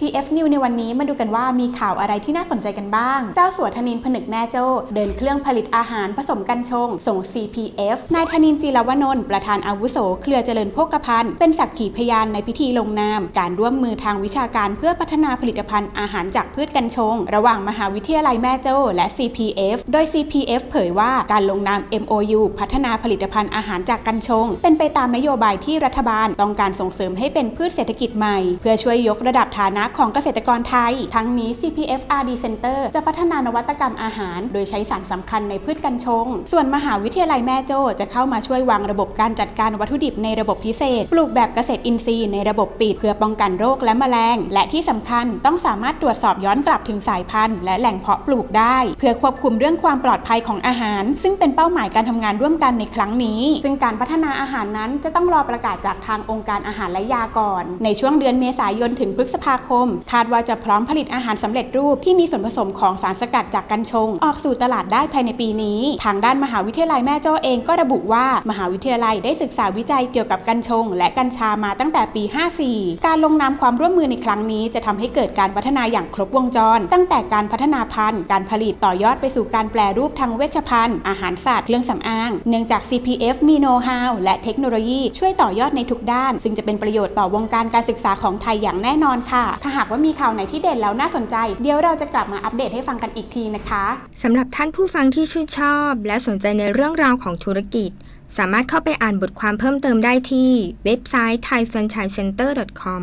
TF New ในวันนี้มาดูกันว่ามีข่าวอะไรที่น่าสนใจกันบ้าง เจ้าสัวธนินผนึกแม่โจ้เดินเครื่องผลิตอาหารผสมกัญชง ส่ง CPF นายธนินจีรวนนท์ประธานอาวุโส เครือเจริญโภคภัณฑ์เป็นสักขีพยานในพิธีลงนาม การร่วมมือทางวิชาการเพื่อพัฒนาผลิตภัณฑ์อาหารจากพืชกัญชง ระหว่างมหาวิทยาลัยแม่โจ้และ CPF โดย CPF เผยว่าการลงนาม MOU พัฒนาผลิตภัณฑ์อาหารจากกัญชง เป็นไปตามนโยบายที่รัฐบาลต้องการส่งเสริมให้เป็นพืชเศรษฐกิจใหม่ เพื่อช่วยยกระดับฐานะของเกษตรกรไทย ทั้งนี้ CPF R&D Center จะพัฒนานวัตกรรมอาหาร โดยใช้สารสำคัญในพืชกัญชง ส่วนมหาวิทยาลัยแม่โจ้จะเข้ามาช่วยวางระบบการจัดการวัตถุดิบในระบบพิเศษ ปลูกแบบเกษตรอินทรีย์ในระบบปิดเพื่อป้องกันโรคและแมลง และที่สำคัญต้องสามารถตรวจสอบย้อนกลับถึงสายพันธุ์ และแหล่งเพาะปลูกได้ เพื่อควบคุมเรื่องความปลอดภัยของอาหาร ซึ่งเป็นเป้าหมายการทำงานร่วมกันในครั้งนี้ ซึ่งการพัฒนาอาหารนั้นจะต้องรอประกาศจากทางองค์การอาหารและยาก่อน ในช่วงเดือนเมษายนถึงพฤษภาคมคาดว่าจะพร้อมผลิตอาหารสำเร็จรูปที่มีส่วนผสมของสารสกัดจากกัญชง ออกสู่ตลาดได้ภายในปีนี้ ทางด้านมหาวิทยาลัยแม่โจ้เองก็ระบุว่า มหาวิทยาลัยได้ศึกษาวิจัยเกี่ยวกับกัญชง และกัญชามาตั้งแต่ปี 54 การลงนามความร่วมมือในครั้งนี้จะทำให้เกิดการพัฒนาอย่างครบวงจร ตั้งแต่การพัฒนาพันธุ์ การผลิตต่อยอดไปสู่การแปลรูปทางเวชภัณฑ์ อาหารสัตว์เครื่องสำอาง เนื่องจาก CPF มีโน้ตฮาวและเทคโนโลยีช่วยต่อยอดในทุกด้าน ซึ่งจะเป็นประโยชน์ต่อวงการการศึกษาของไทยอย่างแน่นอนค่ะถ้าหากว่ามีข่าวไหนที่เด่นแล้วน่าสนใจ เดี๋ยวเราจะกลับมาอัปเดตให้ฟังกันอีกทีนะคะสำหรับท่านผู้ฟังที่ชื่นชอบ และสนใจในเรื่องราวของธุรกิจ สามารถเข้าไปอ่านบทความเพิ่มเติมได้ที่เว็บไซต์ thaifranchisecenter.com